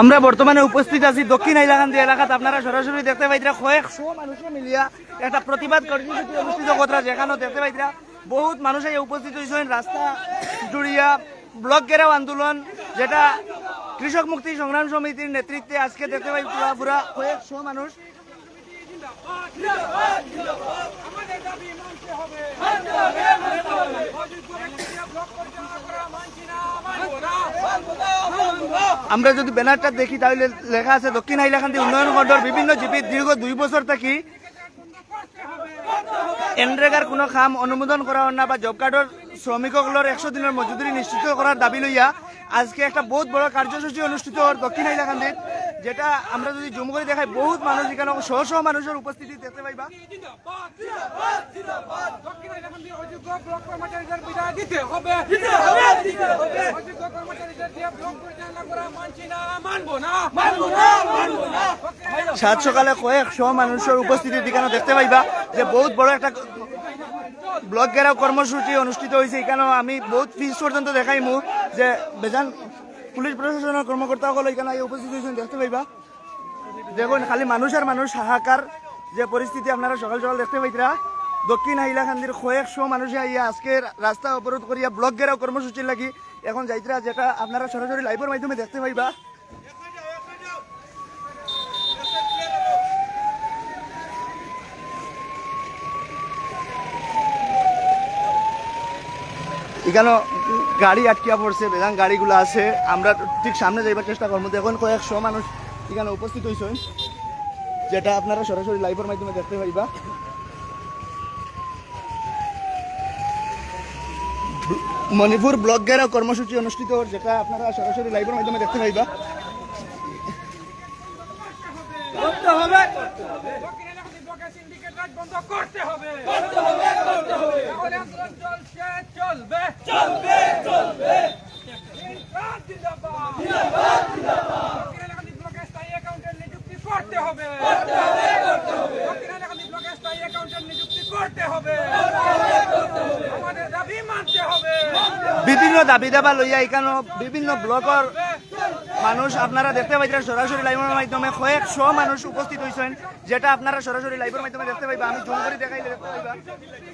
আমরা বর্তমানে উপস্থিত আছি দক্ষিণ হাইলাকান্দি এলাকাত। আপনারা সরাসরি দেখতে পাইতরা কয়েকশো মানুষে মিলিয়া একটা প্রতিবাদ কর্মসূচি অনুষ্ঠিত করা যেখানে দেখতে পাইতরা বহুত মানুষ উপস্থিত হয়েছেন রাস্তা জুড়িয়া ব্লক গেরাও আন্দোলন, যেটা কৃষক মুক্তি সংগ্রাম সমিতির নেতৃত্বে আজকে দেখতে পাই পুরা পুরা কয়েকশো মানুষ। আমাদের দাবি মানতে হবে অযোগ্য ব্যক্তিরা ব্লক পরিচালনা করা মানছি না মানবো না আমরা যদি ব্যানারটা দেখি, তাহলে লেখা আছে দক্ষিণ হাইলাকান্দি উন্নয়ন খণ্ডর বিভিন্ন জিপির দীর্ঘ দুই বছর থাকি এনরেগার কোনো কাম অনুমোদন করা না বা জব কার্ডর শ্রমিকসকলের একশো দিনের মজুরি নিশ্চিত করার দাবি লইয়া আজকে একটা বহুত বড় কার্যসূচি অনুষ্ঠিত হওয়ার দক্ষিণ হাইলাকান্দির যেটা আমরা যদি জমু করে দেখাই, বহুত মানুষ এখানে শহ শহ মানুষের উপস্থিতি দেখতে পাইবা। সাত সকালে কয়েকশো মানুষের উপস্থিতি এখানে দেখতে পাইবা, যে বহুত বড় একটা ব্লক ঘেরাও কর্মসূচি অনুষ্ঠিত হয়েছে। এখানে আমি বহুত ফিস পর্যন্ত দেখাইমু যে বেজান পুলিশ প্রশাসনের কর্মকর্তাসকল এখানে উপস্থিত হয়েছেন, দেখতে পাইবা। দেখুন, খালি মানুষ আর মানুষ হাহাকার যে পরিস্থিতি আপনারা সকাল সকাল দেখতে পাইতরা। দক্ষিণ হাইলাকান্দির কয়েকশো মানুষে আইয়া আজকে রাস্তা অবরোধ করিয়া ব্লক ঘেরাও কর্মসূচির লাগি এখন যাইতরা, যেটা আপনারা সরাসরি লাইভের মাধ্যমে দেখতে পাইবা। এখানে গাড়ি আটকিয়া পড়ছে বেজান গাড়িগুলো আছে। আমরা ঠিক সামনে যাইবার চেষ্টা করব। দেখুন, কয়েকশো মানুষ এখানে উপস্থিত হয়েছেন যেটা আপনারা সরাসরি লাইভের মাধ্যমে দেখতে পাইবা। মণিপুর ব্লক কর্মসূচি অনুষ্ঠিত, যেটা আপনারা সরাসরি লাইভের মাধ্যমে দেখতে পাইবা। করতে হবে চলবে। চলবে চলবে। অ্যাকাউন্টেন্ট নিযুক্তি করতে হবে দক্ষিণ হাইলাকান্দি ব্লকের স্থায়ী অ্যাকাউন্টেন্ট নিযুক্তি করতে হবে আমাদের দাবি মানতে হবে বিভিন্ন দাবি দাবা লইয়া এখানে বিভিন্ন ব্লকের মানুষ আপনারা দেখতে পাইছেন সরাসরি লাইভের মাধ্যমে কয়েকশো মানুষ উপস্থিত হয়েছেন যেটা আপনারা সরাসরি লাইভের মাধ্যমে দেখতে পাইবা। আমি জুম করে দেখাইলে দেখতে পাইবা।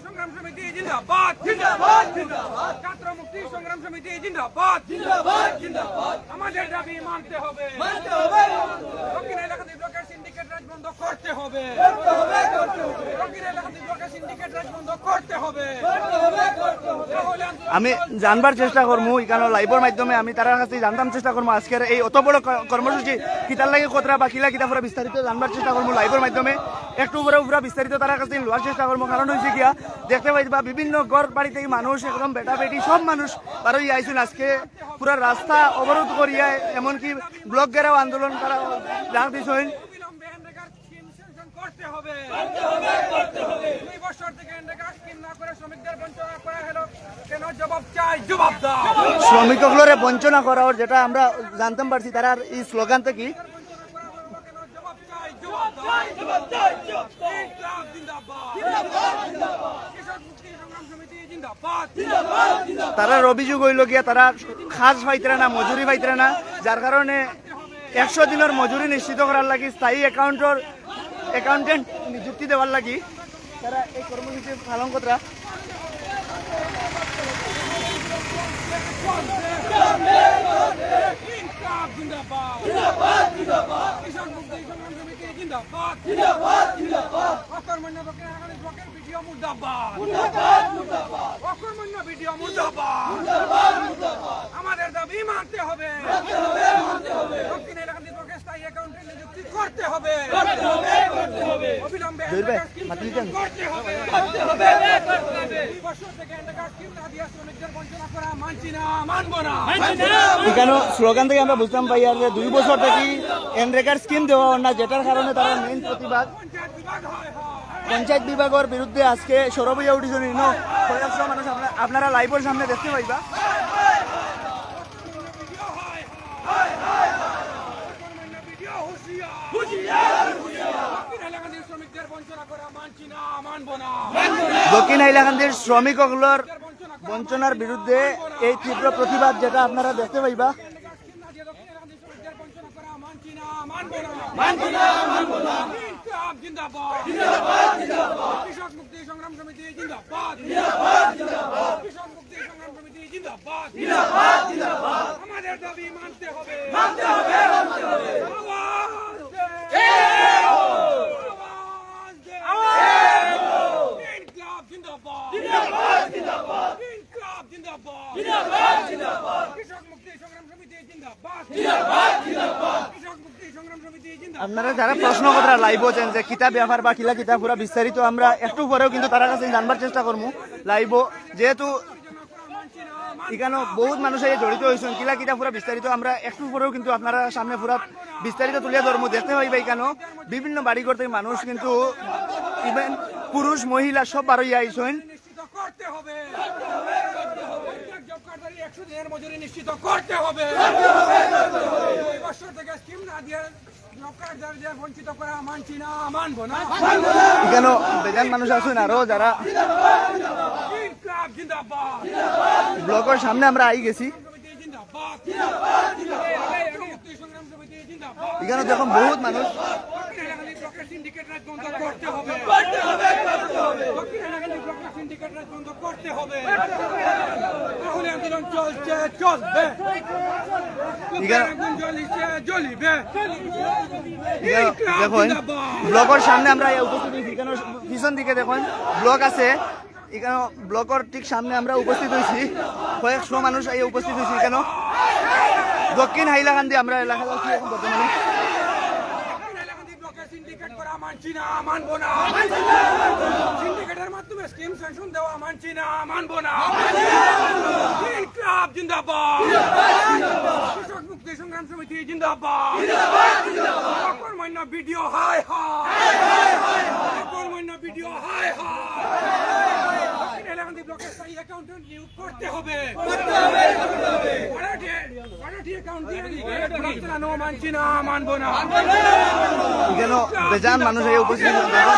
সংগ্রাম সমিতি জিন্দাবাদ জিন্দাবাদ জিন্দাবাদ। ছাত্র মুক্তি সংগ্রাম সমিতি জিন্দাবাদ জিন্দাবাদ জিন্দাবাদ। আমাদের দাবি মানতে হবে। মানতে হবে। দক্ষিণ এলাকাতে ব্লকের সিন্ডিকেট রাজ বন্ধ করতে হবে। করতে হবে করতে হবে। দক্ষিণ এলাকাতে সিন্ডিকেট রাজ করতে হবে। করতে হবে করতে হবে। আমি জানবার চেষ্টা করব এখানে লাইভের মাধ্যমে আমি তার কাছে জানতাম চেষ্টা করব আজকের এই অত বড় ক- কর্মসূচি কিতার লাগে কতরা বা কিলা কিতা পুরা বিস্তারিত জানবার চেষ্টা করব লাইভের মাধ্যমে। একটু উপরে উপরে বিস্তারিত তার কাছে লোয়ার চেষ্টা করব কারণ হয়েছে গিয়া দেখতে পাইবা বিভিন্ন গড় বাড়ি থেকে মানুষ একদম বেটা বেটি সব মানুষ বারোই আইসুন আজকে পুরা রাস্তা অবরোধ করিয়া এমনকি ব্লক গেরাও আন্দোলন করা ডাক দিয়েছেন অবিলম্বে এনরেগার স্কিম সেনশন করতে হবে। করতে হবে করতে হবে। দুই বছর থেকে এনরেগার না করে শ্রমিকদের বঞ্চনা করা হলো। কেন জবাব চাই? জবাব দাও। শ্রমিকগুলোরে বঞ্চনা করা যেটা আমরা জানতাম পারছি তারা এই স্লোগান থেকে জবাব চাই? জবাব চাই জবাব চাই জবাব চাই ইনকলাব জিন্দাবাদ। জিন্দাবাদ জিন্দাবাদ। কৃষক মুক্তি সংগ্রাম সমিতি জিন্দাবাদ। জিন্দাবাদ জিন্দাবাদ। তারা অভিযোগ হইল গিয়া তারা খাস পাইতরা না মজুরি পাইতরা না যার কারণে একশো দিনের মজুরি নিশ্চিত করার লাগে স্থায়ী অ্যাকাউন্টর অ্যাকাউন্টেন্ট নিযুক্তি দেওয়ার লাগি। তারা এই কর্মসূচি পালন অকর্মণ্য ব্লকের ভিডিও মুর্দাবাদ মুর্দাবাদ মুর্দাবাদ অকর্মণ্য ভিডিও মুর্দাবাদ মুর্দাবাদ মুর্দাবাদ আমাদের দাবি মানতে হবে। মানতে হবে। দক্ষিণ এলাকাতে ব্লকের স্থায়ী অ্যাকাউন্টেন্ট নিযুক্তি করতে হবে। করতে হবে করতে হবে অবিলম্বে ভাই? করতে হবে। করতে হবে করতে হবে। দুই বছর থেকে এন্ডাকার স্কিম না শ্রমিকদের বঞ্চনা করা মানছি না মানবো না। মানছি না এখানে স্লোগান থেকে আমরা বুঝতাম পাই আর যে দুই বছর থেকে এনরেগার স্কিম দেওয়া না যেটার কারণে তারা মেইন প্রতিবাদ। পঞ্চায়েত বিভাগ বিভাগের বিরুদ্ধে আজকে মানুষ আপনারা- আপনারা লাইভের সামনে দেখতে পাইবা ভিডিও হয় হয় হয় অকর্মণ্য ভিডিও হুঁশিয়ার হুঁশিয়ার হুঁশিয়ার দক্ষিণ এলাকাতে শ্রমিকদের বঞ্চনা করা মানছি না মানবো না দক্ষিণ হাইলাকান্দির শ্রমিকগুলোর বঞ্চনার বিরুদ্ধে এই তীব্র প্রতিবাদ যেটা আপনারা দেখতে পাইবা। কৃষক মুক্তি সংগ্রাম সমিতি জিন্দাবাদ কৃষক মুক্তি সংগ্রাম সমিতি জিন্দাবাদ আমাদের দাবি মানতে হবে। মানতে হবে। মানতে হবে আপনারা যারা প্রশ্ন কথা লাইভ হচ্ছেন যে কিতাব ব্যাপার বা কিলা কিতাব পুরা বিস্তারিত আমরা একটু পরেও কিন্তু তার কাছে জানবার চেষ্টা করব লাইভ যেহেতু এখানে বহুত মানুষ এই জড়িত হয়েছেন কিলা কিতা পুরা বিস্তারিত আমরা একটু পরেও কিন্তু আপনারা সামনে পুরা বিস্তারিত তুলিয়া ধর্ম। দেখতে পাইবা এখানে বিভিন্ন বাড়ি করতে মানুষ কিন্তু ইভেন পুরুষ মহিলা সব বারোই আইসেন নিশ্চিত করতে হবে একশো দিনের মজুরি নিশ্চিত করতে হবে বছর থেকে স্কিম না দিয়ে বেজান মানুষ আরও যারা ব্লকের সামনে আমরা আই গেছি এখানে দেখুন বহুত মানুষ সিন্ডিকেট রাজ বন্ধ করতে হবে। করতে হবে করতে হবে। দক্ষিণ এলাকায় ব্লকের সিন্ডিকেট রাজ বন্ধ করতে হবে। তাহলে আন্দোলন চলছে চলবে। এখানে- আগুন জ্বলিছে জ্বলিবে। এখানে দেখুন ব্লকের সামনে আমরা উপস্থিত হয়েছি এখানে পিছন দিকে দেখুন ব্লক আছে। এখানে ব্লকের ঠিক সামনে আমরা উপস্থিত হয়েছি। কয়েকশো মানুষ এই উপস্থিত হয়েছি এখানে। দক্ষিণ হাইলাকান্দি আমরা এলাকা বর্তমানে দক্ষিণ এলাকায় ব্লকের সিন্ডিকেট করা মানছি না, মানবো না। সিন্ডিকেটের মাধ্যমে স্কিম স্যাংশন দেওয়া মানছি না, মানবো না। ইনকলাব জিন্দাবাদ। কৃষক মুক্তি সংগ্রাম সমিতি, জিন্দাবাদ। কর্মণ্য ভিডিও হাই হাই কর্মণ্য ভিডিও হাই হাই এলাকান্দি ব্লকের স্থায়ী অ্যাকাউন্টেন্ট নিয়োগ করতে হবে। ভাড়াটে ভাড়াটে অ্যাকাউন্ট দিয়ে ব্লক মানছি না মানবো না। এখানে বেজান মানুষ এই উপস্থিত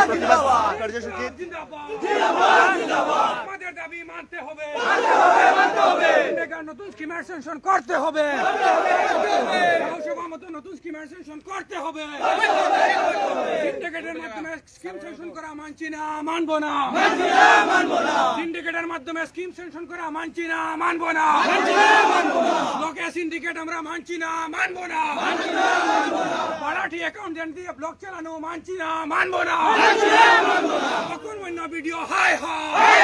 প্রতিবাদ কার্যসূচি। জিন্দাবাদ। আমাদের দাবি মানতে হবে। নতুন স্কিমের সেনশন করতে হবে। মতো নতুন করতে হবে। সিন্ডিকেটের মাধ্যমে স্কিম সেনশন করা মানছি না, মানবো না। সিন্ডিকেটের মাধ্যমে স্কিম সেনশন করা মানছি না, মানবো না। ব্লকে সিন্ডিকেট আমরা মানছি না, মানবো না। মারাঠি দিয়ে ব্লক চালানো মানছি না, মানবো না। অকর্মণ্য ভিডিও হাই হাই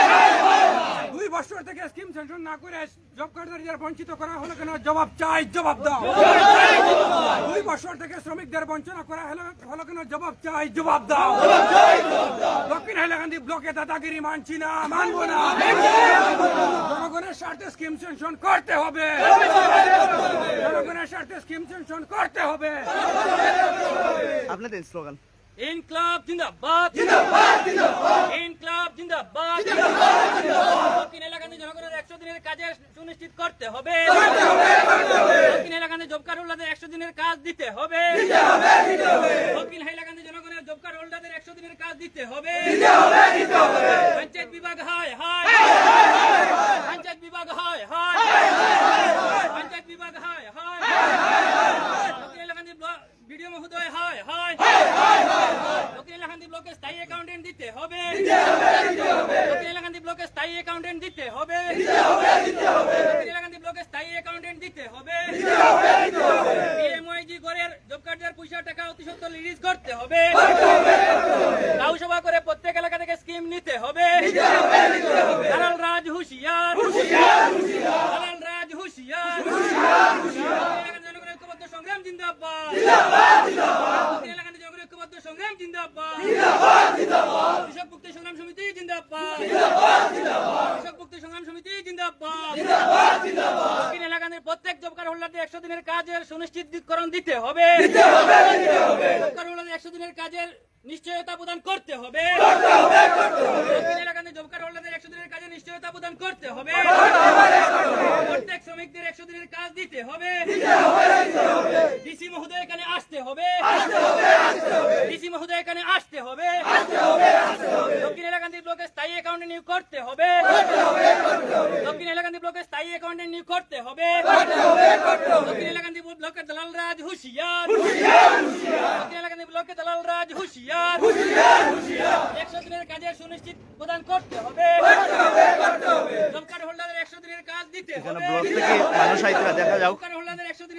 দুই বছর থেকে স্কিম সেনশন না করে জব বঞ্চিত করা হলো কেন? জবাব চাই, জবাব দাও। দুই বছর থেকে শ্রমিকদের বঞ্চনা করা হলো হলো কেন? জবাব চাই, জবাব দাও। দক্ষিণ হাইলাকান্দি ব্লকে দাদাগিরি মানছি না, মানবো না। জনগণের স্বার্থে স্কিম সেনশন করতে হবে। জনগণের স্বার্থে স্কিম সেনশন করতে হবে। আপনাদের স্লোগান ইনকলাব জিন্দাবাদ। জিন্দাবাদ জিন্দাবাদ। ইনকলাব জিন্দাবাদ। জিন্দাবাদ জিন্দাবাদ। দক্ষিণ এলাকাতে জনগণের একশো দিনের কাজে সুনিশ্চিত করতে হবে। দক্ষিণ এলাকাতে জব কার্ড হোল্ডারদের একশো দিনের কাজ দিতে হবে। দক্ষিণ এলাকাতে জনগণের জব কার্ড হোল্ডারদের একশো দিনের কাজ দিতে হবে। পঞ্চায়েত বিভাগ হায় হায়। পঞ্চায়েত বিভাগ হায় হায়। পঞ্চায়েত বিভাগ হায় হায়। দক্ষিণ এলাকাতে ভিডিও মহোদয় হায় হায়। ব্লকে স্থায়ী অ্যাকাউন্টেন্ট দিতে হবে। ব্লকে স্থায়ী অ্যাকাউন্টেন্ট দিতে হবে। এলাকান্দি ব্লকে স্থায়ী অ্যাকাউন্টেন্ট দিতে হবে। পিএমওয়াইজি গড়ের জব কার্ডের পয়সা টাকা অতি রিলিজ করতে হবে। সভা করে প্রত্যেক এলাকা থেকে স্কিম নিতে হবে দালাল রাজ হুশিয়ার দালাল রাজ হুশিয়ার এলাকার জনগণের ঐক্যবদ্ধ সংগ্রাম জিন্দাবাদ দক্ষিণ এলাকার জনগণের ঐক্যবদ্ধ সংগ্রাম জিন্দাবাদ কৃষক মুক্তি সংগ্রাম সমিতি জিন্দাবাদ কৃষক মুক্তি সংগ্রাম সমিতি জিন্দাবাদ দক্ষিণ এলাকার প্রত্যেক জব কার্ড হোল্ডারদের একশো দিনের কাজের সুনিশ্চিতকরণ দিতে হবে জব কার্ড হোল্ডারদের একশো দিনের কাজের নিশ্চয়তা প্রদান করতে হবে দক্ষিণ এলাকাতে জব কার্ড হোল্ডারদের একশো দিনের কাজে নিশ্চয়তা প্রদান করতে হবে প্রত্যেক শ্রমিকদের একশো দিনের কাজ দিতে হবে ডিসি মহোদয় এখানে আসতে হবে ডিসি মহোদয় এখানে আসতে হবে এলাকান্দি ব্লকে স্থায়ী অ্যাকাউন্টে নিয়োগ করতে হবে। দক্ষিণ এলাকান্দি ব্লকে দালাল রাজ হুশিয়ার। দক্ষিণ এলাকান্দি ব্লকে দালাল রাজ হুশিয়ার। একশো দিনের কাজের সুনিশ্চিত প্রদান করতে হবে। জব কার্ড হোল্ডারদের একশো দিনের কাজ দিতে এখানে ব্লক থেকে মানুষ আইতরা দেখা যাও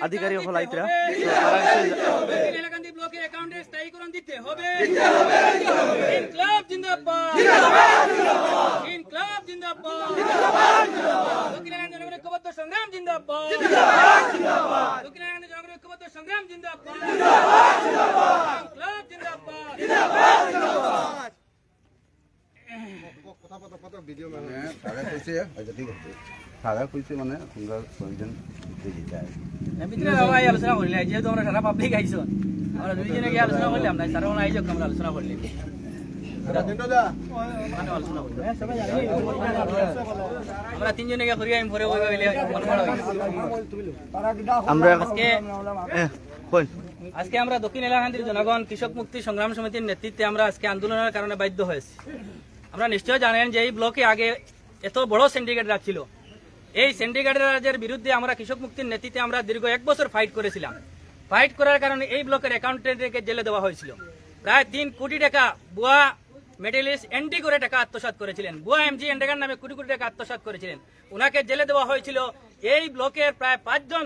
আধিকারিক হল দিতে আইতরা। এলাকান্দি ব্লকের অ্যাকাউন্টে স্থায়ীকরণ দিতে হবে। ইনকলাব জিন্দাবাদ। ইনকলাব জিন্দাবাদ। দক্ষিণ এলাকান্দি জনগণের ঐক্যবদ্ধ সংগ্রাম জিন্দাবাদ। দক্ষিণ এলাকান্দি জনগণের ঐক্যবদ্ধ সংগ্রাম জিন্দাবাদ। ইনকলাব জিন্দাবাদ। মানে তারা কইছে আচ্ছা মানে তোমরা ছয়জন দিতে যায় ভিতরে বাবা এই আলোচনা করলে যেহেতু আমরা সারা পাবলিক আইছো আমরা দুইজনে গিয়ে আলোচনা করলাম না সারা আইজো আমরা আলোচনা করলে আমি ভরে বই আজকে আজকে আমরা দক্ষিণ এলাকান্দির জনগণ কৃষক মুক্তি সংগ্রাম সমিতির নেতৃত্বে আমরা আজকে আন্দোলনের কারণে বাধ্য হয়েছি। আমরা নিশ্চয় জানেন যে এই ব্লকে আগে এত বড় সিন্ডিকেট রাজ ছিল। এই সিন্ডিকেট রাজের বিরুদ্ধে আমরা কৃষক মুক্তির নেতৃত্বে আমরা দীর্ঘ এক বছর ফাইট করেছিলাম। ফাইট করার কারণে এই ব্লকের অ্যাকাউন্টেন্টকে জেলে দেওয়া হয়েছিল। প্রায় তিন কোটি টাকা বুয়া মেডেলিস্ট এন্ট্রি করে টাকা আত্মসাৎ করেছিলেন। বুয়া এমজি এন্ডেগার নামে কোটি কোটি টাকা আত্মসাৎ করেছিলেন। ওনাকে জেলে দেওয়া হয়েছিল। এই ব্লকের প্রায় পাঁচজন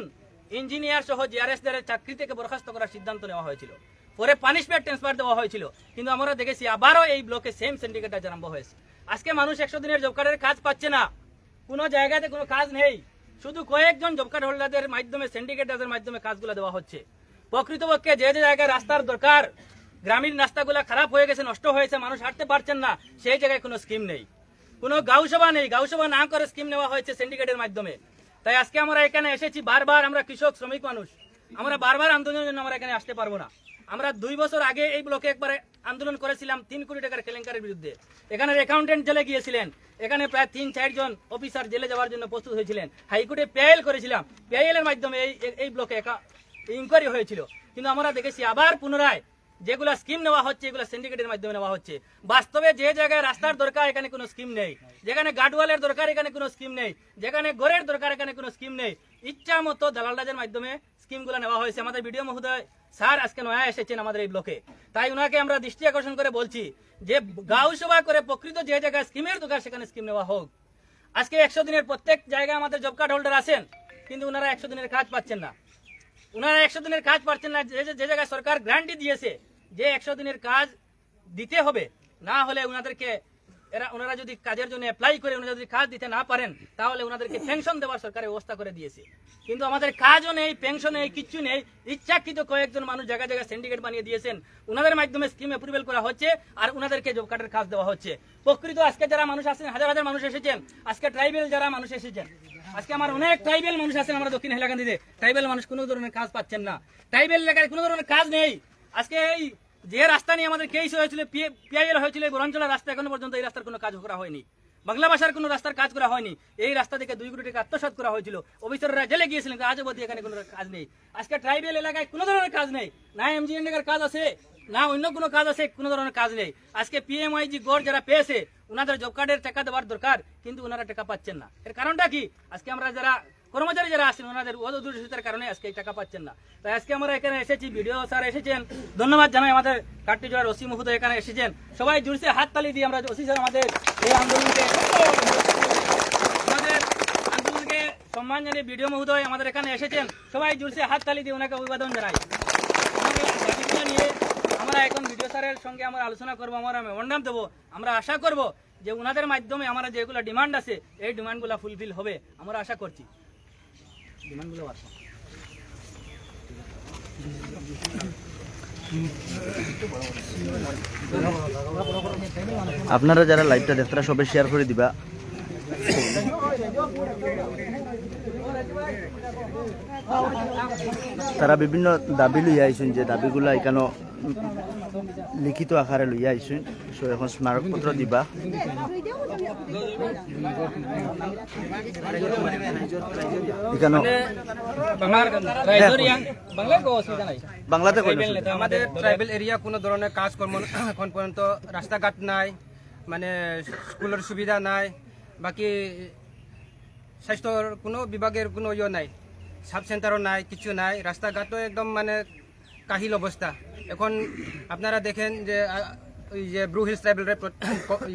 ইঞ্জিনিয়ার সহ জিআরএস দের চাকরি থেকে বরখাস্ত করার সিদ্ধান্ত নেওয়া হয়েছিল। পরে পানিশমেন্ট ট্রান্সফার দেওয়া হয়েছিল। কিন্তু আমরা দেখেছি আবারও এই ব্লকে সেম সিন্ডিকেট আজ আরম্ভ হয়েছে। আজকে মানুষ একশো দিনের জব কার্ডের কাজ পাচ্ছে না। কোনো জায়গাতে কোনো কাজ নেই। শুধু কয়েকজন জব কার্ড হোল্ডারদের মাধ্যমে সিন্ডিকেটারদের মাধ্যমে কাজগুলো দেওয়া হচ্ছে। প্রকৃতপক্ষে যে যে জায়গায় রাস্তার দরকার, গ্রামীণ রাস্তাগুলো খারাপ হয়ে গেছে, নষ্ট হয়েছে, মানুষ হাঁটতে পারছেন না, সেই জায়গায় কোনো স্কিম নেই। কোনো গাউসভা নেই। গাউসভা না করে স্কিম নেওয়া হয়েছে সিন্ডিকেটের মাধ্যমে। তাই আজকে আমরা এখানে এসেছি। বারবার আমরা কৃষক, শ্রমিক মানুষ। আমরা বারবার আন্দোলনের জন্য আমরা এখানে আসতে পারব না। আমরা দুই বছর আগে এই ব্লকে একবার আন্দোলন করেছিলাম তিন কোটি টাকার কেলেঙ্কারের বিরুদ্ধে। এখানে অ্যাকাউন্টেন্ট জেলে গিয়েছিলেন। এখানে প্রায় তিন চারজন অফিসার জেলে যাওয়ার জন্য প্রস্তুত হয়েছিলেন। হাইকোর্টে পেএল করেছিলাম। পেএল এর মাধ্যমে এই এই ব্লকে ইনকোয়ারি হয়েছিল। কিন্তু আমরা দেখেছি আবার পুনরায় যেগুলা স্কিম নেওয়া হচ্ছে, এগুলো সিন্ডিকেটের মাধ্যমে নেওয়া হচ্ছে। বাস্তবে যে জায়গায় রাস্তার দরকার, এখানে কোনো স্কিম নেই। যেখানে গার্ডওয়ালের দরকার, এখানে কোনো স্কিম নেই। যেখানে গড়ের দরকার, এখানে কোনো স্কিম নেই। ইচ্ছা মতো দালালরাজের মাধ্যমে স্কিমগুলো নেওয়া হয়েছে। আমাদের ভিডিও মহোদয় স্যার আজকে নয়া এসেছেন আমাদের এই ব্লকে। তাই ওনাকে আমরা দৃষ্টি আকর্ষণ করে বলছি যে গাঁও সভা করে প্রকৃত যে জায়গায় স্কিমের দরকার সেখানে স্কিম নেওয়া হোক। আজকে একশো দিনের প্রত্যেক জায়গায় আমাদের জব কার্ড হোল্ডার আছেন, কিন্তু ওনারা একশো দিনের কাজ পাচ্ছেন না। ওনারা একশো দিনের কাজ পাচ্ছেন না, যে জায়গায় সরকার গ্রান্টি দিয়েছে যে একশো দিনের কাজ দিতে হবে। না হলে ওনাদেরকে এরা ওনারা যদি কাজের জন্য অ্যাপ্লাই করে, ওনারা যদি কাজ দিতে না পারেন, তাহলে ওনাদেরকে পেনশন দেওয়ার সরকারের ব্যবস্থা করে দিয়েছে। কিন্তু আমাদের কাজও নেই পেনশন নেই, কিচ্ছু নেই। ইচ্ছাকৃত কয়েকজন মানুষ জায়গায় জায়গায় সিন্ডিকেট বানিয়ে দিয়েছেন। ওনাদের মাধ্যমে স্কিম অ্যাপ্রুভেল করা হচ্ছে আর ওনাদেরকে জব কার্ডের কাজ দেওয়া হচ্ছে। প্রকৃত আজকে যারা মানুষ আসেন হাজার হাজার মানুষ এসেছেন, আজকে ট্রাইবেল যারা মানুষ এসেছেন, আজকে আমার অনেক ট্রাইবেল মানুষ আছেন আমরা দক্ষিণ হাইলাকান্দিতে ট্রাইবেল মানুষ কোনো ধরনের কাজ পাচ্ছেন না। ট্রাইবেল এলাকায় কোনো ধরনের কাজ নেই। আজকে এই যে রাস্তা নিয়ে আমাদের কেস হয়েছিল পিআইএল হয়েছিল, এই বরাঞ্চলের রাস্তা এখনও পর্যন্ত এই রাস্তার কোনো কাজ করা হয়নি। বাংলা ভাষার কোনো রাস্তার কাজ করা হয়নি। এই রাস্তা থেকে দুই কোটি টাকা আত্মসাৎ করা হয়েছিল। অফিসাররা জেলে গিয়েছিলেন আজও অবধি এখানে কোনো কাজ নেই। আজকে ট্রাইবেল এলাকায় কোনো ধরনের কাজ নেই। না এমজি কাজ আছে, না অন্য কোনো কাজ আছে, কোনো ধরনের কাজ নেই। আজকে পিএমআইজি গড় যারা পেয়েছে, ওনাদের জব কার্ডের টাকা দেওয়ার দরকার, কিন্তু ওনারা টাকা পাচ্ছেন না। এর কারণটা কি? আজকে আমরা যারা কর্মচারী যারা আছেন, ওনাদের অদূরতার কারণে আজকে টাকা পাচ্ছেন না। তাই আজকে আমরা এখানে এসেছি, ভিডিও স্যার এসেছেন। ধন্যবাদ জানাই আমাদের কাটটি জোড়ার ওসি মহোদয় এখানে এসেছেন। সবাই জুড়ছে হাত তালি দিয়ে আমরা ওসি স্যার আমাদের এই আন্দোলনকে আমাদের আন্দোলনকে সম্মান জানিয়ে ভিডিও মহোদয় আমাদের এখানে এসেছেন। সবাই জুড়ছে হাত তালি দিয়ে ওনাকে অভিবাদন জানাই। নিয়ে আমরা এখন ভিডিও স্যারের সঙ্গে আমরা আলোচনা করব, আমরা মেমোরান্ডাম দেবো। আমরা আশা করব যে ওনাদের মাধ্যমে আমরা যেগুলো ডিমান্ড আছে, এই ডিমান্ডগুলো ফুলফিল হবে। আমরা আশা করছি। আপনারা যারা লাইভটা দেখতারা সবাই শেয়ার করে দিবা। তারা বিভিন্ন দাবি লইয়া আইসুন যে দাবিগুলা এখানে লিখিত আকারে লইয়া আইসুন সো এখন স্মারকপত্র দিবা। এখানে বাংলাতে আমাদের ট্রাইবেল এরিয়া কোনো ধরনের কাজকর্ম এখন পর্যন্ত রাস্তাঘাট নাই মানে স্কুলের সুবিধা নাই বাকি স্বাস্থ্যর কোনো বিভাগের কোনো ইয়ে নাই, সাব সেন্টারও নাই, কিছু নাই, রাস্তাঘাটও একদম মানে কাহিল অবস্থা। এখন আপনারা দেখেন যে ওই যে ব্রু হিলস ট্রাইবেলের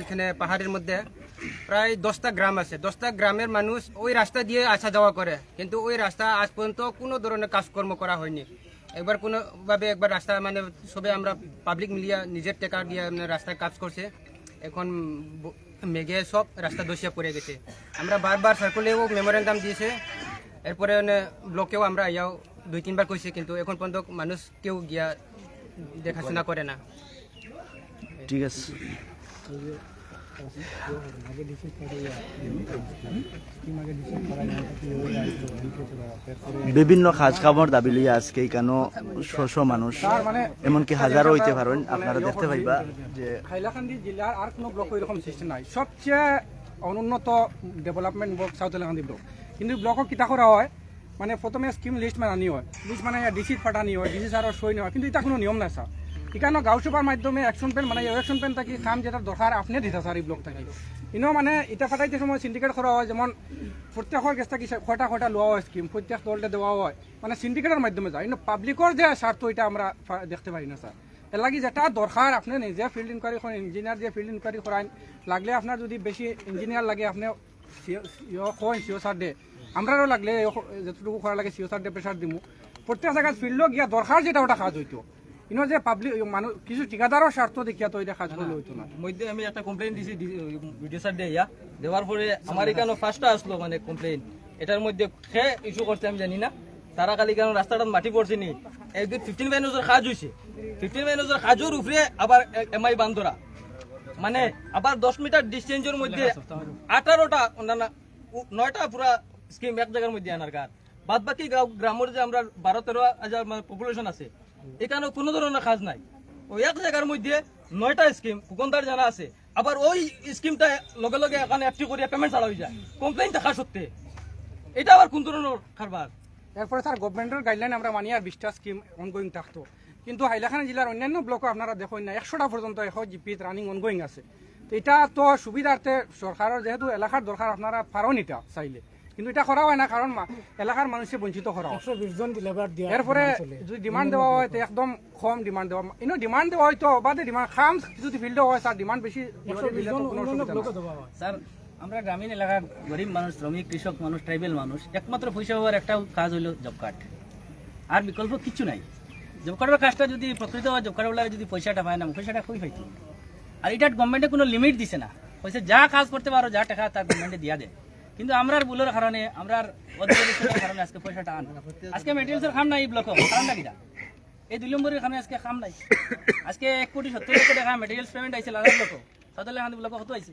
এখানে পাহাড়ের মধ্যে প্রায় দশটা গ্রাম আছে। দশটা গ্রামের মানুষ ওই রাস্তা দিয়ে আসা যাওয়া করে, কিন্তু ওই রাস্তা আজ পর্যন্ত কোনো ধরনের কাজকর্ম করা হয়নি। একবার কোনোভাবে একবার রাস্তা মানে সবে আমরা পাবলিক মিলিয়া নিজের টাকা দিয়ে মানে রাস্তায় কাজ করছে। এখন মেঘে সব রাস্তা দোষিয়া পড়ে গেছে। আমরা বারবার সার্কুলেও মেমোরেন্ডাম দিয়েছে। এরপরে মানে ব্লকেও আমরা ইয়াও দুই, তিনবার কইছে, কিন্তু এখন পর্যন্ত মানুষ কেউ গিয়া দেখাশোনা করে না। ঠিক আছে। বিভিন্ন খাজ খাবার দাবি লইয়া আজকে কেন শশ মানুষ, এমনকি হাজারো হইতে পারেন। আপনারা দেখতে পাইবা যে হাইলাকান্দি জেলার আর কোনো ব্লক এরকম সিস্টেম নাই। সবচেয়ে অনুন্নত development block south Hailakandi block কিন্তু ব্লকক কিতা করা হয়? মানে প্রথমে স্কিম লিস্ট মানে আনি হয় লিস্ট মানে ডিসিত ফাটানি হয় ডিসি সারর সই নেওয়া কিন্তু এটা কোনো নিয়ম নাই স্যার এখানে গাঁও সভার মাধ্যমে অ্যাকশন প্ল্যান মানে অ্যাকশন প্ল্যান থাকি কাম যেটা দরকার আপনি দিতে স্যার এই ব্লক থাকি। ইনো মানে এটা ফাটাইতে সময় সিন্ডিকেট করা হয়, যেমন প্রত্যেকের কাছ থেকে কয়টা কয়টা লোয়া হয় স্কিম প্রত্যেক দলটা দেওয়া হয়। মানে সিন্ডিকেটের মাধ্যমে যায়। কিন্তু পাবলিকর যে স্বার্থ এটা আমরা দেখতে পারি না স্যার এর লাগি যেটা দরকার আপনি নিজে ফিল্ড ইনকোয়ারি করেন ইঞ্জিনিয়ার দিয়ে ফিল্ড ইনকোয়ারি করান লাগলে আপনার যদি বেশি ইঞ্জিনিয়ার লাগে, আপনি কইন সিও সার দে। আমরারও লাগলে যতটুকু করা লাগে সিও সার দে প্রেশার দিমু। প্রত্যেক জায়গায় ফিল্ডও গিয়া দরকার যেটা, ওটা কাজ হইতো ইনো যে পাবলিক মানুষ কিছু ঠিকাদারও স্বার্থ দেখিয়া তো এটা কাজ করলে হইতো না মধ্যে আমি একটা কমপ্লেন দিছি ভিডিও স্যার দিয়ে। দেওয়ার পরে আমার এখানে ফার্স্টটা আসলো মানে কমপ্লেন এটার মধ্যে সে ইস্যু করতে আমি জানি না। তারা কালি কেন রাস্তাটা মাটি পড়ছে নি? একদিন ফিফটিন মাইনজের কাজ হয়েছে ফিফটিন মাইনজের কাজের উপরে আবার এমআই বান্ধরা মানে আবার দশ মিটার ডিস্টেন্সের মধ্যে আঠারোটা না না উ- নয়টা পুরা স্কিম এক জায়গার মধ্যে আনার কাজ। বাদ বাকি গ্রামের যে আমরা বারো তেরো হাজার মানে পপুলেশন আছে এখানে কোনো ধরনের কাজ নাই। ওই এক জায়গার মধ্যে নয়টা স্কিম কুকন্দার জানা আছে। আবার ওই স্কিমটা লগে লগে এখানে অ্যাক্টিভ করিয়া পেমেন্ট ছাড়া হয়ে যায়। কমপ্লেন থাকা সত্ত্বে। এটা আবার কোন ধরনের কারবার? এরপরে স্যার গভর্নমেন্টের গাইডলাইন আমরা মানি আর বিশটা স্কিম অনগোয়িং থাকতো। কিন্তু হাইলাকান্দি জেলার অন্যান্য ব্লকও আপনারা দেখেন না একশোটা পর্যন্ত এশ জিপিত রানিং অনগোয়িং আছে। এটা তো সুবিধার্থে সরকারের যেহেতু এলাকার দরকার, আপনারা পারেন এটা চাইলে। কিন্তু এটা করা হয় না কারণ এলাকার মানুষে বঞ্চিত করা হয়। এরপরে যদি ডিমান্ড দেওয়া হয় তো একদম কম ডিমান্ড দেওয়া ইনো ডিমান্ড দেওয়া হয় তো বাদে ডিমান্ড খাম যদি ফিল্ডে হয় স্যার ডিমান্ড বেশি। স্যার আমরা গ্রামীণ এলাকার গরিব মানুষ শ্রমিক কৃষক মানুষ ট্রাইবেল মানুষ একমাত্র পয়সা হওয়ার একটা কাজ হলো জব কার্ড আর বিকল্প কিচ্ছু নাই। জব কার্ডের কাজটা যদি প্রকৃত হয় জব কার্ডওয়ালা যদি পয়সাটা পায় না পয়সাটা খুবই হইতো আর এটা গভর্নমেন্টে কোনো লিমিট দিছে না। পয়সা যা কাজ করতে পারো যা টাকা তা গভর্নমেন্টে দিয়া দেয়। কিন্তু আমরার বুলোর কারণে, আমরার কারণে আজকে পয়সাটা আন। আজকে মেটেরিয়ালসের খাম নাই ব্লক কারণটা কিটা? এই দুই নম্বরের কারণে আজকে খাম নাই। আজকে এক কোটি সত্তর লক্ষ টাকা মেটেরিয়ালস পেমেন্ট আইসে লাগার ব্লক সাতালে খান ব্লক কত আইসে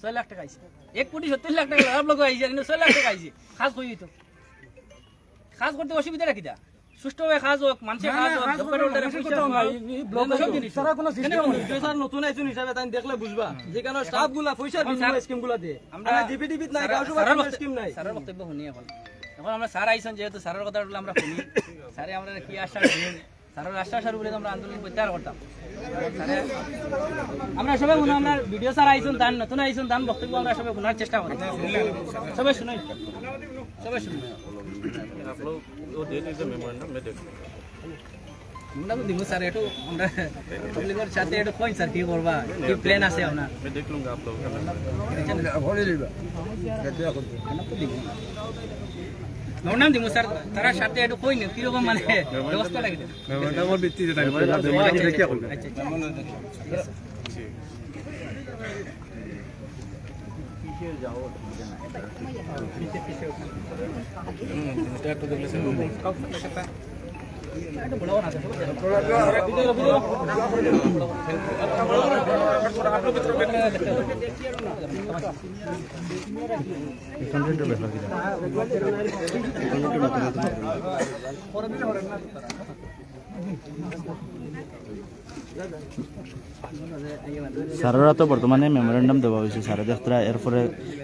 ছয় লাখ টাকা আইসে এক কোটি সত্তর লাখ টাকা লাগার ব্লক আইসে কিন্তু ছয় লাখ টাকা আইসে খাস তো খাস করতে অসুবিধাটা কিটা? সুষ্ঠুভাবে খাস হোক মানুষের খাস হোক। কেন স্যার নতুন আইছুন হিসাবে তাই দেখলে বুঝবা। যেখানে স্টাফগুলা পয়সার বিনিময়ে স্কিমগুলা দিয়ে। আমরা জিপিডিপি নাই স্কিম নাই। স্যারের বক্তব্য শুনি এখন এখন আমরা স্যার আইসন যেহেতু স্যারের কথা আমরা শুনি। স্যারে আমরা কি আশা স্যারের আশ্বাসের উপরে আমরা আন্দোলন প্রত্যাহার করতাম। আমরা সবাই শুনে আমরা ভিডিও স্যার আইসন দান নতুন আইসন দান বক্তব্য আমরা সবাই শোনার চেষ্টা করি। সবাই শুনুন। সবাই শুনুন। আমরা তো দিব স্যার একটু আমরা পাবলিকের সাথে একটু কই স্যার কি করবা? কি প্ল্যান আছে আপনার? নর্নাম দিব স্যার তারা সাথে একটু কই না কীরকম মানে ব্যবস্থা লাগে স্যারেরা তো বর্তমানে মেমোরেন্ডাম দেওয়া হয়েছে স্যারে দেখতরা এরপরে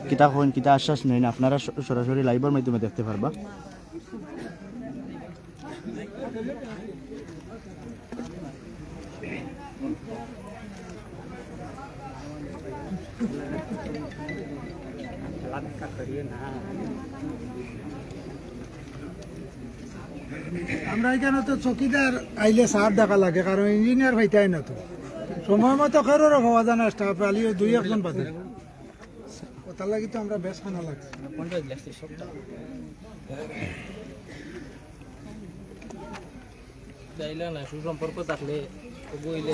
কিতা হন কিতা আশ্বাস নেই না আপনারা সরাসরি লাইভের মাধ্যমে দেখতে পারবা। আমরা এখানে তো চকিদার আইলে সার দেখা লাগে, কারণ ইঞ্জিনিয়ার ভাইতাই না তো। সময় মতো খেরো হওয়া যায় না স্টাফ আলিও দুই একজন বাদে। তার লাগি তো আমরা বেশ খানা লাগছে। চাইলে না সুসম্পর্ক থাকলে বইলে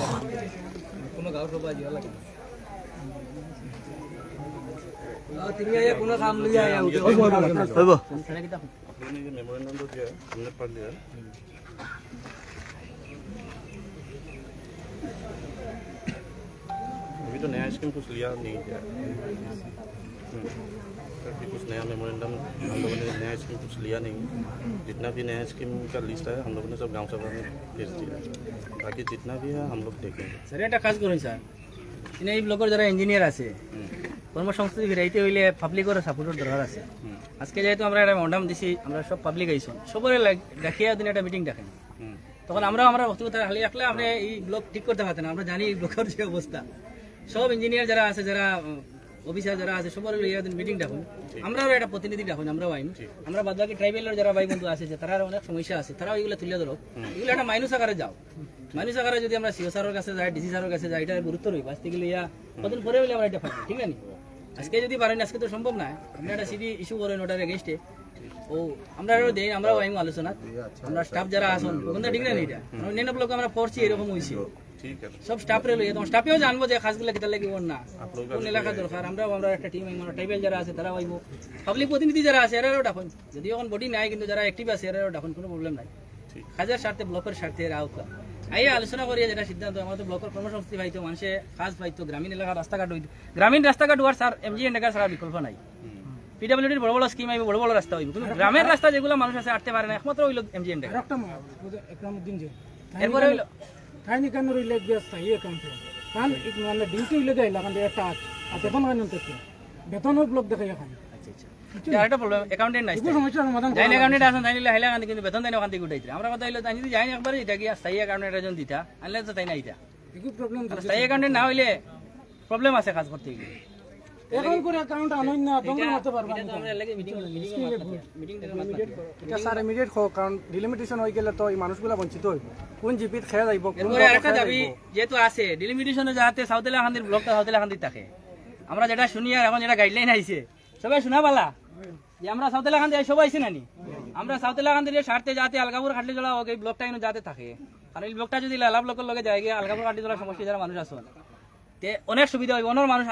কোনো গাঁও সভা যাওয়া লাগে না। আহ, তুমি আইয়া কোনো কাম লইয়া আইয়া উঠে হইব आपने ये मेमोरेंडम तो दिया है, हमने पढ़ लिया है। अभी तो नया स्कीम कुछ लिया नहीं गया हम्म, अभी कुछ नया मेमोरेंडम हम लोगों ने नया स्कीम कुछ लिया नहीं जितना भी नया स्कीम का लिस्ट है हम लोगों ने सब गांव सभा में भेज दिया है। बाकी जितना भी है हम लोग देखेंगे স্যার একটা কাজ করুন স্যার এনে এই ব্লকের যারা ইঞ্জিনিয়ার আছে কর্মসংস্থান ফিরাইতে হইলে পাবলিকের সাপোর্টের দরকার আছে আজকে যেহেতু আমরা একটা মন্ডাম দিছি আমরা সব পাবলিক আইছি সবরে দেখিয়া দিন একটা মিটিং ডাকেন হুম। তখন আমরা আমরা বক্তব্য হালি রাখলে আপনি এই ব্লক ঠিক করতে পারতেন আমরা জানি এই ব্লকের যে অবস্থা সব ইঞ্জিনিয়ার যারা আছে যারা অফিসার যারা আছে সবার লইয়া মিটিং ডাকুন আমরাও একটা প্রতিনিধি ডাকুন আমরাও আইন। আমরা বাদ বাকি ট্রাইবেলের যারা ভাই বন্ধু আছে তারা অনেক সমস্যা আছে তারা ওইগুলো তুলে ধরো। এগুলো একটা মাইনুস আকারে যাও। মাইনুস আকারে যদি আমরা সিও সারের কাছে যাই ডিসি সারের কাছে যাই এটা গুরুত্ব রইব। আজকে গেলে ইয়া কদিন পরে বলে আমরা এটা ঠিক আছে আজকে যদি পারেন আজকে তো সম্ভব না। আপনি একটা সিডি ইস্যু করেন ওটার এগেনস্টে ও আমরা দেই আমরাও আইন আলোচনা। আচ্ছা, আমরা স্টাফ যারা আচ্ছা, আসুন আচ্ছা। ওখান ঠিক না এটা? অন্যান্য ব্লকে আমরা পড়ছি এরকম হয়েছে সব স্টাফ রে লইয়া তোমার স্টাফেও জানব যে খাসগুলো কিতা লাগি ওর না কোন এলাকা দরকার। আমরাও আমরা একটা টিম আমরা ট্রাইবেল যারা আছে তারা আইবো। পাবলিক প্রতিনিধি যারা আছে এরাও ডাকুন। যদি এখন বডি নাই কিন্তু যারা অ্যাক্টিভ আছে এরাও ডাকুন কোনো প্রবলেম নাই। কাজের স্বার্থে ব্লকের স্বার্থে এরা আউকা আইয়া আলোচনা করিয়া যেটা সিদ্ধান্ত আমার তো ব্লকের কর্মসংস্থান পাইতো মানুষে কাজ পাইতো গ্রামীণ এলাকার রাস্তাঘাট হইতো। গ্রামীণ রাস্তাঘাট হওয়ার স্যার এমজি এন্ডাকা ছাড়া বিকল্প নাই। পিডাব্লিউডির বড় বড় স্কিম আইব বড় বড় রাস্তা হইব। কিন্তু গ্রামের রাস্তা যেগুলো মানুষ আছে আটতে পারে না। একমাত্র হইল এমজি এন্ডাকা একটা একরামুদ্দিন যে এরপরে হইল ঠাইনি কেন রইলে ব্যস্ত এই একাউন্টে কারণ মানে ডিউটি হইলে দেয় লাগান একটা আজ আর বেতন কেন থেকে বেতনের ব্লক দেখে এখানে আরেকটা প্রবলেম অ্যাকাউন্টেন্ট নাই কোনো সমস্যার সমাধান যাই অ্যাকাউন্টেন্ট আসেন তাই নিলে হাইলা গান্ধী কিন্তু বেতন দেয় ওখান থেকে উঠাইছে আমরা কথা হইল যদি যাই একবার এটা কি স্থায়ী অ্যাকাউন্টেন্ট একজন দিতা আনলে তো তাই না এটা প্রবলেম স্থায়ী অ্যাকাউন্টেন্ট না হইলে প্রবলেম আছে কাজ করতে গিয়ে এখন করে অ্যাকাউন্ট আনই না দঙ্গল মারতে পারবা এটা তো আমরা লাগে মিটিং মিটিং মিটিং এটা স্যার ইমিডিয়েট হোক কারণ ডিলিমিটেশন হয়ে গেলে তো এই মানুষগুলা বঞ্চিত হইব। কোন জিপিত খেয়ে যাইব কোন আরেকটা দাবি যেহেতু আছে ডিলিমিটেশনে যাতে সাউথ এলাকান্দির ব্লকটা সাউথ এলাকান্দি থাকে। আমরা যেটা শুনি আর এখন যেটা গাইডলাইন আইছে সবাই শোনা পালা যে আমরা সাউথ এলাকান্দি আই সবাই আইছি নানি আমরা সাউথ এলাকান্দির স্বার্থে যাতে আলগাপুর খাটলি জলা হোক এই ব্লকটা কিন্তু যাতে থাকে। কারণ এই ব্লকটা যদি লালা ব্লকের লগে যায় গিয়ে আলগাপুর খাটলি জলা সমস্যা যারা মানুষ আছে তে অনেক সুবিধা হইব অনেক মানুষ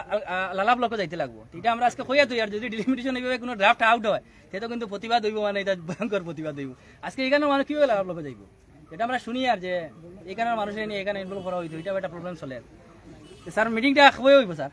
লালাপ লোক যাইতে লাগবো। এটা আমরা আজকে কইয়া তুই আর যদি ডিলিমিটেশন এইভাবে কোনো ড্রাফট আউট হয় সে তো কিন্তু প্রতিবাদ হইব মানে এটা ভয়ঙ্কর প্রতিবাদ হইব। আজকে এখানে মানুষ কীভাবে লালাপ লোক যাইব? এটা আমরা শুনি আর যে এখানে মানুষের নিয়ে এখানে ইনভলভ করা হইতো, এটা একটা প্রবলেম চলে। স্যার মিটিংটা হয়ে হইব, স্যার?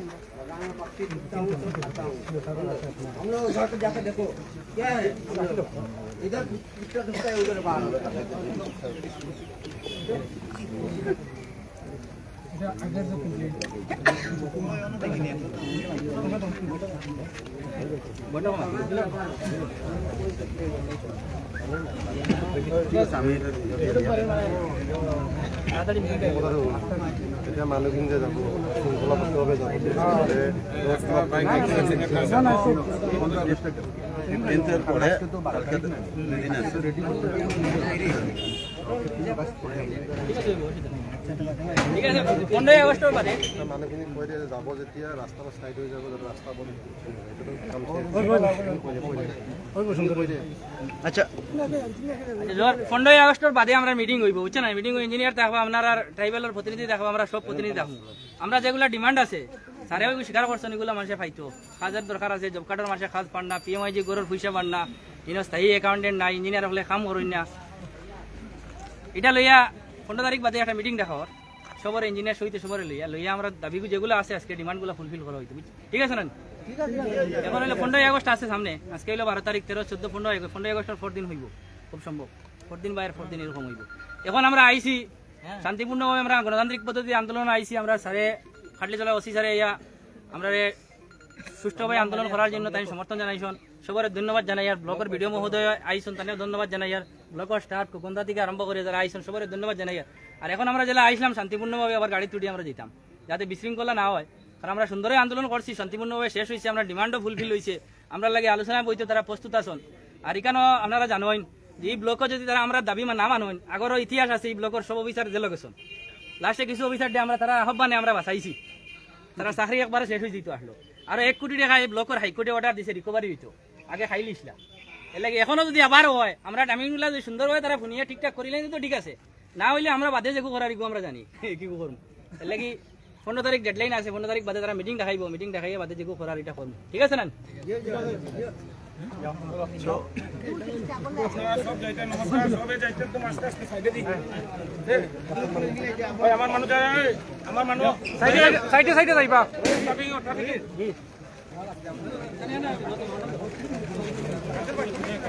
টেবিল টেবিল পেটে গাল তারা খানো তোরা দেখা বড় কর না এতিয়া মানুহখিনি যে যাব শৃংখলাবদ্ধভাৱে যাব ঠিক আছে পনেরোই আগস্টের বাদে আচ্ছা আগস্টের বাদে আমরা মিটিং হইব না মিটিং ইঞ্জিনিয়ার থাকব আপনার আর ট্রাইবেলের প্রতিনিধি থাকব আমরা সব প্রতিনিধি থাকব আমরা যেগুলো ডিমান্ড আছে স্যারেও স্বীকার করছেন এগুলো মানুষের পাইতো। কাজের দরকার আছে জব কার্ডের মাসে কাজ পান না পিএমআইজি গরুর পয়সা পান না ইনো স্থায়ী অ্যাকাউন্টেন্ট নাই ইঞ্জিনিয়ার হলে কাম করুন না। এটা লইয়া পনেরো তারিখ বাদে একটা মিটিং দেখাওয়ার সবার ইঞ্জিনিয়ার সহিত সবার লইয়া লইয়া আমরা দাবি যেগুলো আছে আজকে ডিমান্ডগুলো ফুলফিল করা হইতো ঠিক আছে না এখন হইলে পনেরোই আগস্ট আছে সামনে। আজকে হইল বারো তারিখ তেরো চোদ্দ পনেরো আগস্ট পনেরোই আগস্টের ফোর দিন হইব খুব সম্ভব। ফোর দিন বা এর ফোর দিন এরকম হইব। এখন আমরা আইসি শান্তিপূর্ণভাবে আমরা গণতান্ত্রিক পদ্ধতি আন্দোলন আইসি আমরা স্যারে খাটলি চলা ওসি স্যারে ইয়া আমরা সুষ্ঠুভাবে আন্দোলন করার জন্য তাই সমর্থন জানাইছেন। সবার ধন্যবাদ জানাই আর ব্লকের ভিডিও মহোদয় আইসন তাদের ধন্যবাদ জানাই আর ব্লকের স্টাফ কুকুন্দা থেকে আরম্ভ করে যারা আইসন, সবার ধন্যবাদ জানাই আর। এখন আমরা জেলা আইসলাম, শান্তিপূর্ণভাবে আবার গাড়ি তুটি আমরা যেতাম, যাতে বিশৃঙ্খলা না হয়। কারণ আমরা সুন্দরই আন্দোলন করছি, শান্তিপূর্ণভাবে শেষ হয়েছে, আমরা ডিমান্ডও ফুলফিল হয়েছে। আমরা লাগে আলোচনা বইতে তারা প্রস্তুত আছেন। আর এখানেও আপনারা জানেন যে এই ব্লকও যদি তারা আমরা দাবি না মানেন আগরও ইতিহাস আছে এই ব্লকের সব অফিসার জেল গেছেন লাস্টে কিছু অফিসার দিয়ে আমরা তারা আহ্বানে আমরা বাঁচাইছি তারা চাকরি একবারে শেষ হয়ে যেত আসলো। আর এক কোটি টাকা এই ব্লকের হাইকোর্টে অর্ডার দিছে রিকভারি হইতো। আগে খাই লিসলা এর লাগে এখনও যদি আবার হয় আমরা টাইমিংগুলা যদি সুন্দরভাবে তারা ফুনিয়ে ঠিকঠাক করিলে তো ঠিক আছে না হইলে আমরা বাদে যেগু করার ইগু আমরা জানি কি করুন এর লাগি পনেরো তারিখ ডেডলাইন আছে পনেরো তারিখ বাদে তারা মিটিং দেখাইব মিটিং দেখাইয়ে বাদে যেগু করার এটা করব ঠিক আছে না সব যাইতে নমস্কার সবে যাইতে তো আস্তে আস্তে সাইডে দিই ওই আমার মানুষ আমার মানুষ সাইডে সাইডে যাইবা 老蒋，今天呢？